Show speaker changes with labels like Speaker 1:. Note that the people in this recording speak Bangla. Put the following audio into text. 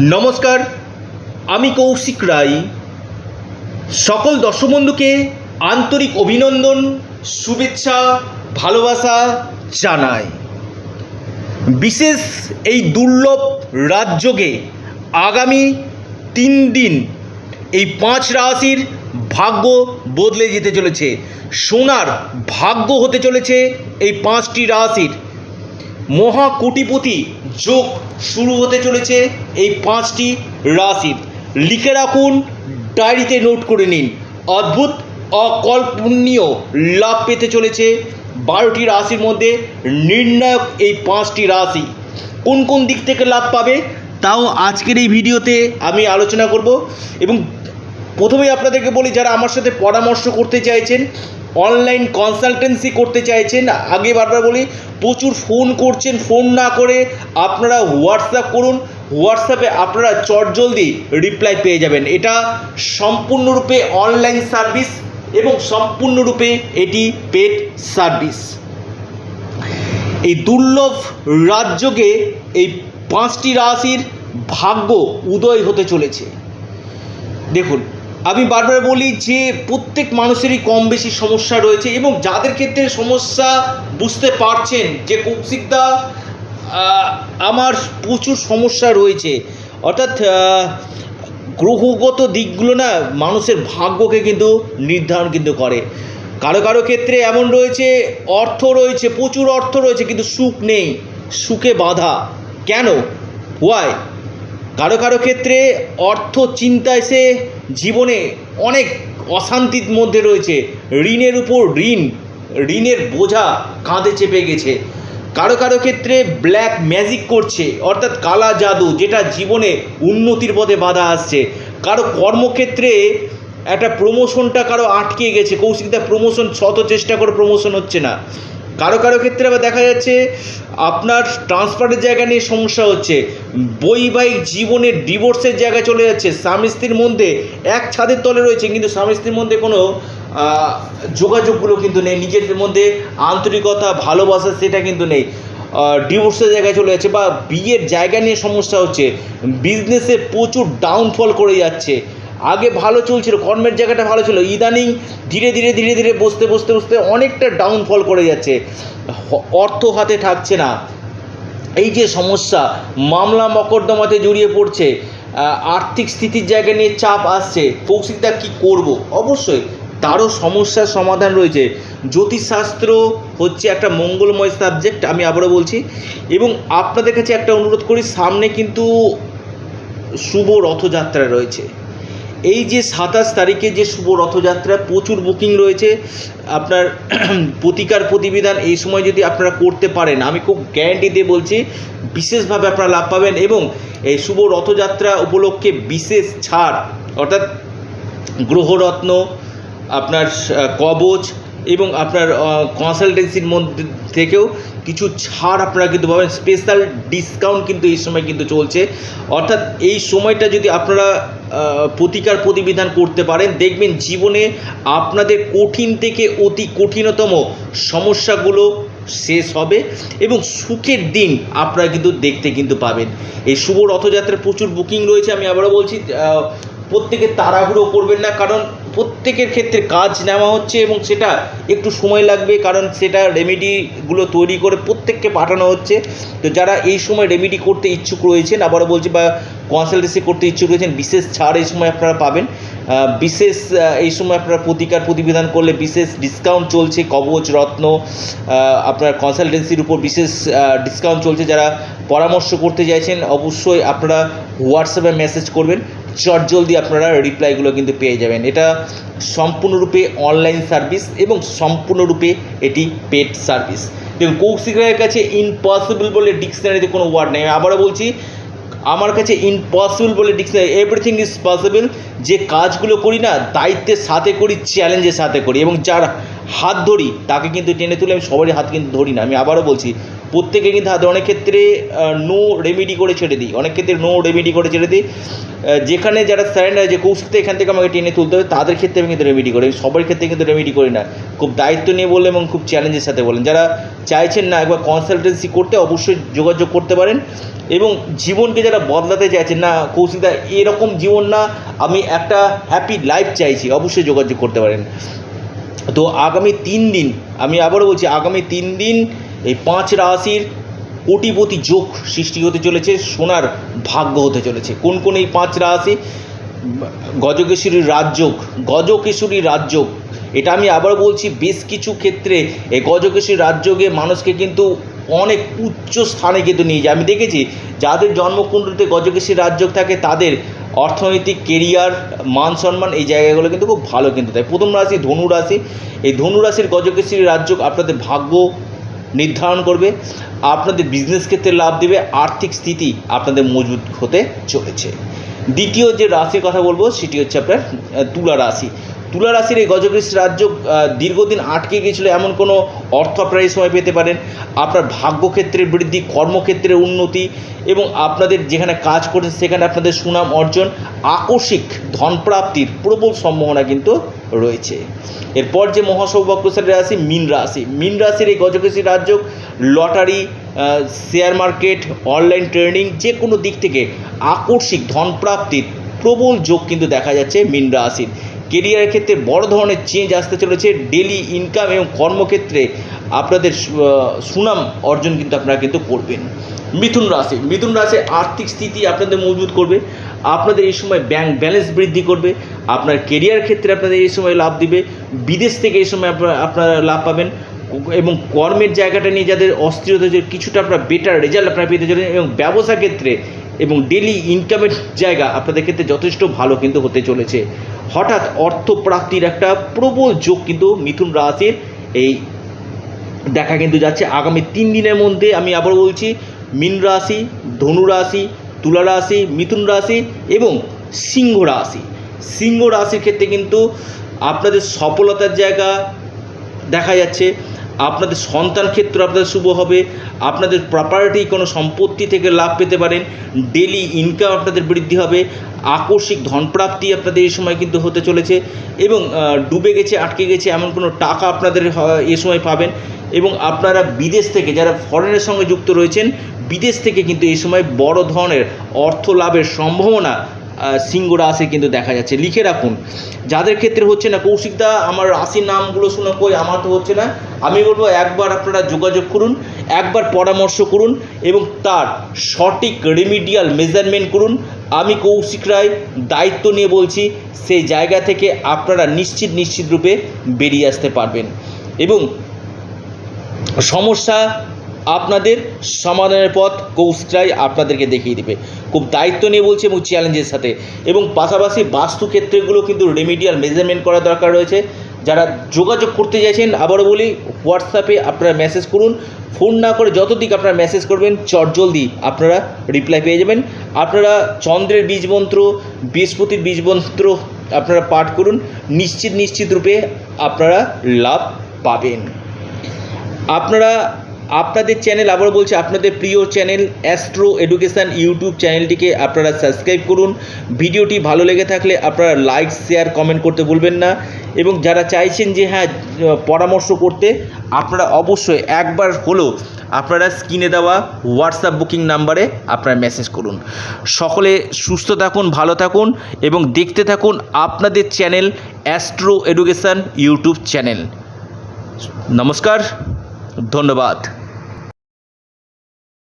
Speaker 1: নমস্কার, আমি কৌশিক রায়। সকল দর্শক বন্ধুকে আন্তরিক অভিনন্দন, শুভেচ্ছা, ভালোবাসা জানাই। বিশেষ এই দুর্লভ রাজযোগে আগামী তিন দিন এই পাঁচ রাশির ভাগ্য বদলে যেতে চলেছে। সোনার ভাগ্য হতে চলেছে এই পাঁচটি রাশির। মহা কোটিপতি যোগ শুরু হতে চলেছে এই পাঁচটি রাশির লিখে রাখুন, ডায়েরিতে নোট করে নিন। অদ্ভুত, অকল্পনীয় লাভ পেতে চলেছে বারোটি রাশির মধ্যে নির্ণায়ক এই পাঁচটি রাশি। কোন কোন দিক থেকে লাভ পাবে তাও আজকের এই ভিডিওতে আমি আলোচনা করব এবং প্রথমেই আপনাদেরকে বলি, যারা আমার সাথে পরামর্শ করতে চাইছেন অনলাইন কনসালটেন্সি করতে চাইছেন, আগে বারবার বলি, প্রচুর ফোন করছেন ফোন না করে আপনারা হোয়াটসঅ্যাপ করুন হোয়াটসঅ্যাপে আপনারা চটজলদি রিপ্লাই পেয়ে যাবেন। এটা সম্পূর্ণরূপে অনলাইন সার্ভিস এবং সম্পূর্ণরূপে এটি পেড সার্ভিস এই দুর্লভ রাজ্যকে এই পাঁচটি রাশির ভাগ্য উদয় হতে চলেছে। দেখুন আমি বারবার বলি যে প্রত্যেক মানুষেরই কম বেশি সমস্যা রয়েছে এবং যাদের ক্ষেত্রে সমস্যা বুঝতে পারছেন যে কৌশিকদা আমার প্রচুর সমস্যা রয়েছে। অর্থাৎ গ্রহগত দিকগুলো না মানুষের ভাগ্যকে কিন্তু নির্ধারণ কিন্তু করে। কারও কারও ক্ষেত্রে এমন রয়েছে, অর্থ রয়েছে, প্রচুর অর্থ রয়েছে, কিন্তু সুখ নেই, সুখে বাধা। কেন? হোয়াই কারও কারও ক্ষেত্রে অর্থ চিন্তায় সে জীবনে অনেক অশান্তির মধ্যে রয়েছে। ঋণের উপর ঋণ, ঋণের বোঝা কাঁধে চেপে গেছে। কারও কারও ক্ষেত্রে ব্ল্যাক ম্যাজিক করছে, অর্থাৎ কালা জাদু, যেটা জীবনে উন্নতির পথে বাধা আসছে। কারও কর্মক্ষেত্রে একটা প্রমোশনটা কারও আটকে গেছে। কৌশিকদা প্রমোশন শত চেষ্টা করে প্রমোশন হচ্ছে না। কারও কারও ক্ষেত্রে আবার দেখা যাচ্ছে আপনার ট্রান্সফারের জায়গা নিয়ে সমস্যা হচ্ছে, বৈবাহিক জীবনে ডিভোর্সের জায়গায় চলে যাচ্ছে, স্বামী স্ত্রীর মধ্যে এক ছাদের তলে রয়েছে, কিন্তু স্বামী স্ত্রীর মধ্যে কোনো যোগাযোগগুলো কিন্তু নেই, নিজেদের মধ্যে আন্তরিকতা, ভালোবাসা সেটা কিন্তু নেই ডিভোর্সের জায়গায় চলে যাচ্ছে বা বিয়ের জায়গা নিয়ে সমস্যা হচ্ছে বিজনেসে প্রচুর ডাউনফল করে যাচ্ছে। আগে ভালো চলছিল, কর্মের জায়গাটা ভালো ছিল। ইদানিং ধীরে ধীরে ধীরে ধীরে বসতে বসতে বসতে অনেকটা ডাউনফল করে যাচ্ছে। অর্থ হাতে থাকছে না। এই যে সমস্যা, মামলা মকদ্দমাতে জড়িয়ে পড়ছে আর্থিক স্থিতির জায়গা নিয়ে চাপ আসছে কৌশিকদা কী করব? অবশ্যই তারও সমস্যার সমাধান রয়েছে। জ্যোতিষশাস্ত্র হচ্ছে একটা মঙ্গলময় সাবজেক্ট আমি আবারও বলছি। এবং আপনাদের কাছে একটা অনুরোধ করি, সামনে কিন্তু শুভ রথযাত্রা রয়েছে। এই যে সাতাশ তারিখে যে শুভ রথযাত্রা, প্রচুর বুকিং রয়েছে। আপনার প্রতিকার প্রতিবিধান এই সময় যদি আপনারা করতে পারেন, আমি খুব গ্যারান্টি দিয়ে বলছি, বিশেষভাবে আপনারা লাভ পাবেন এবং এই শুভ রথযাত্রা উপলক্ষে বিশেষ ছাড়, অর্থাৎ গ্রহরত্ন, আপনার কবচ এবং আপনার কনসালটেন্সির মধ্যে থেকেও কিছু ছাড় আপনারা কিন্তু পাবেন। স্পেশাল ডিসকাউন্ট কিন্তু এই সময় কিন্তু চলছে। অর্থাৎ এই সময়টা যদি আপনারা প্রতিকার প্রতিবিধান করতে পারেন। দেখবেন জীবনে আপনাদের কঠিন থেকে অতি কঠিনতম সমস্যাগুলো শেষ হবে এবং সুখের দিন আপনারা কিন্তু দেখতে কিন্তু পাবেন। এই শুভ রথযাত্রার প্রচুর বুকিং রয়েছে। আমি আবারও বলছি প্রত্যেকে তাড়াহুড়ো করবেন না, কারণ প্রত্যেকের ক্ষেত্রে কাজ নেওয়া হচ্ছে এবং সেটা একটু সময় লাগবে কারণ সেটা রেমেডিগুলো তৈরি করে প্রত্যেককে পাঠানো হচ্ছে। তো যারা এই সময় রেমেডি করতে ইচ্ছুক রয়েছেন, আবারও বলছি বা কনসালটেন্সি করতে ইচ্ছুক রয়েছেন, বিশেষ ছাড় এই সময় আপনারা পাবেন। বিশেষ এই সময় আপনারা প্রতিকার প্রতিবিধান করলে বিশেষ ডিসকাউন্ট চলছে, কবচ, রত্ন আপনার কনসালটেন্সির উপর বিশেষ ডিসকাউন্ট চলছে। যারা পরামর্শ করতে চাইছেন, অবশ্যই আপনারা হোয়াটসঅ্যাপে মেসেজ করবেন। চট জলদি আপনারা রিপ্লাইগুলো কিন্তু পেয়ে যাবেন। এটা সম্পূর্ণরূপে অনলাইন সার্ভিস এবং সম্পূর্ণরূপে এটি পেড সার্ভিস দেখুন কৌশিকের কাছে ইম্পসিবল বলে ডিকশনারিতে কোনো ওয়ার্ড নেই। আমি আবারও বলছি, আমার কাছে ইম্পসিবল বলে ডিকশনারি এভরিথিং ইজ পসিবল যে কাজগুলো করি না, দায়িত্বের সাথে করি চ্যালেঞ্জের সাথে করি। এবং যার হাত ধরি, তাকে কিন্তু টেনে তুলে আমি সবারই হাত কিন্তু ধরি না। আমি আবারও বলছি প্রত্যেকে কিন্তু হাতে অনেক ক্ষেত্রে নো রেমেডি করে ছেড়ে দিই। অনেক ক্ষেত্রে নো রেমেডি করে ছেড়ে দিই। যেখানে যারা স্যারেন্ডার যে কৌশিকতে এখান থেকে আমাকে টেনে তুলতে হবে, তাদের ক্ষেত্রে আমি কিন্তু রেমেডি করি। সবার ক্ষেত্রে কিন্তু রেমেডি করি না। খুব দায়িত্ব নিয়ে বললেন এবং খুব চ্যালেঞ্জের সাথে বলেন যারা চাইছেন না একবার কনসালটেন্সি করতে, অবশ্যই যোগাযোগ করতে পারেন এবং জীবনকে যারা বদলাতে চাইছেন না কৌশিকদা এরকম জীবন না, আমি একটা হ্যাপি লাইফ চাইছি, অবশ্যই যোগাযোগ করতে পারেন। তো আগামী তিন দিন, আমি আবারও বলছি, আগামী তিন দিন এই পাঁচ রাশির কোটিপতি যোগ সৃষ্টি হতে চলেছে, সোনার ভাগ্য হতে চলেছে। কোন কোন এই পাঁচ রাশি? গজকেশ্বরী রাজযোগ। গজকেশ্বরী রাজযোগ। এটা আমি আবার বলছি, বেশ কিছু ক্ষেত্রে এই গজকেশ্বরী রাজযোগে মানুষকে কিন্তু অনেক উচ্চ স্থানে কিন্তু নিয়ে যায়। আমি দেখেছি, যাদের জন্মকুণ্ডলিতে গজকেশ্বরী রাজযোগ থাকে, তাদের অর্থনৈতিক কেরিয়ার, মান সম্মান এই জায়গাগুলো কিন্তু খুব ভালো কিন্তু তাই প্রথম রাশি ধনু রাশি। এই ধনু রাশির গজকেশ্বরী রাজযোগ আপনাদের ভাগ্য নির্ধারণ করবে, আপনাদের বিজনেস ক্ষেত্রে লাভ দেবে, আর্থিক স্থিতি আপনাদের মজবুত হতে চলেছে। দ্বিতীয় যে রাশির কথা বলব, সেটি হচ্ছে আপনার তুলা রাশি। তুলা রাশির এই গজকৃষ রাজ্য দীর্ঘদিন আটকে গিয়েছিল, এমন কোনো অর্থ আপনারা এই সময় পেতে পারেন। আপনার ভাগ্যক্ষেত্রের বৃদ্ধি কর্মক্ষেত্রে উন্নতি এবং আপনাদের যেখানে কাজ করেন সেখানে আপনাদের সুনাম অর্জন, আকস্মিক ধনপ্রাপ্তির প্রবল সম্ভাবনা কিন্তু রয়েছে। এরপর যে মহাসৌভাগ্যশালী রাশি মীন রাশি। মীন রাশির এই গজকেশী রাজ্য, lottery share market online trading যে কোনো দিক থেকে আকস্মিক ধনপ্রাপ্তির প্রবল যোগ কিন্তু দেখা যাচ্ছে মীন রাশির। কেরিয়ারের ক্ষেত্রে বড় ধরনের চেঞ্জ আসতে চলেছে ডেলি ইনকাম এবং কর্মক্ষেত্রে আপনাদের সুনাম অর্জন কিন্তু আপনারা কিন্তু করবেন। মিথুন রাশি মিথুন রাশি আর্থিক স্থিতি আপনাদের মজবুত করবে। আপনাদের এই সময় ব্যাংক ব্যালেন্স বৃদ্ধি করবে। আপনার কেরিয়ার ক্ষেত্রে আপনাদের এই সময় লাভ দিবে। বিদেশ থেকে এই সময় আপনারা আপনারা লাভ পাবেন এবং কর্মের জায়গাটা নিয়ে যাদের অস্থিরতা কিছুটা আপনারা বেটার রেজাল্ট আপনারা পেতে চলেছেন এবং ব্যবসা ক্ষেত্রে এবং ডেলি ইনকামের জায়গা আপনাদের ক্ষেত্রে যথেষ্ট ভালো কিন্তু হতে চলেছে। হঠাৎ অর্থ প্রাপ্তির একটা প্রবল যোগ কিন্তু মিথুন রাশির এই দেখা কিন্তু যাচ্ছে। আগামী তিন দিনের মধ্যে আমি আবার বলছি, মীন রাশি, ধনু রাশি, তুলা রাশি, মিথুন রাশি এবং সিংহ রাশি। সিংহ রাশির ক্ষেত্রে কিন্তু আপনাদের সফলতার জায়গা দেখা যাচ্ছে। আপনাদের সন্তান ক্ষেত্র আপনাদের শুভ হবে, আপনাদের প্রপার্টি কোনো সম্পত্তি থেকে লাভ পেতে পারেন ডেলি ইনকাম আপনাদের বৃদ্ধি হবে, আকস্মিক ধনপ্রাপ্তি আপনাদের এই সময় কিন্তু হতে চলেছে এবং ডুবে গেছে, আটকে গেছে এমন কোনো টাকা আপনাদের এ সময় পাবেন এবং আপনারা বিদেশ থেকে যারা ফরেনের সঙ্গে যুক্ত রয়েছেন, বিদেশ থেকে কিন্তু এই সময় বড় ধরনের অর্থ লাভের সম্ভাবনা আহ, সিংহ রাশি কিন্তু দেখা যাচ্ছে। লিখে রাখুন। যাদের ক্ষেত্রে হচ্ছে না কৌশিকদা আমার রাশির নামগুলো শুনে কই? আমার তো হচ্ছে না। আমি বলব একবার আপনারা যোগাযোগ করুন একবার পরামর্শ করুন এবং তার সঠিক রেমিডিয়াল মেজারমেন্ট করুন। আমি কৌশিক রায় দায়িত্ব নিয়ে বলছি সেই জায়গা থেকে আপনারা নিশ্চিত নিশ্চিত রূপে বেরিয়ে আসতে পারবেন। এবং সমস্যা আপনাদের সমাধানের পথ কৌশিকরাই আপনাদেরকে দেখিয়ে দেবে। খুব দায়িত্ব নিয়ে বলছি এবং চ্যালেঞ্জের সাথে। এবং পাশাপাশি বাস্তু ক্ষেত্রগুলো কিন্তু রেমিডিয়াল মেজারমেন্ট করা দরকার রয়েছে। যারা যোগাযোগ করতে চাইছেন, আবারও বলি হোয়াটসঅ্যাপে আপনারা মেসেজ করুন। ফোন না করে যত দিক আপনারা মেসেজ করবেন চটজলদি আপনারা রিপ্লাই পেয়ে যাবেন। আপনারা চন্দ্রের বীজ মন্ত্র বৃহস্পতির বীজ মন্ত্র আপনারা পাঠ করুন। নিশ্চিত নিশ্চিত রূপে আপনারা লাভ পাবেন। আপনারা আপনাদের চ্যানেল আবার বলছি, আপনাদের প্রিয় চ্যানেল অ্যাস্ট্রো এডুকেশান ইউটিউব চ্যানেলটিকে আপনারা সাবস্ক্রাইব করুন। ভিডিওটি ভালো লেগে থাকলে আপনারা লাইক শেয়ার কমেন্ট করতে ভুলবেন না। এবং যারা চাইছেন যে হ্যাঁ পরামর্শ করতে, আপনারা অবশ্যই একবার হলেও আপনারা স্ক্রিনে দেওয়া হোয়াটসঅ্যাপ বুকিং নাম্বারে আপনারা মেসেজ করুন। সকলে সুস্থ থাকুন, ভালো থাকুন এবং দেখতে থাকুন আপনাদের channel Astro education YouTube channel নমস্কার। ধন্যবাদ।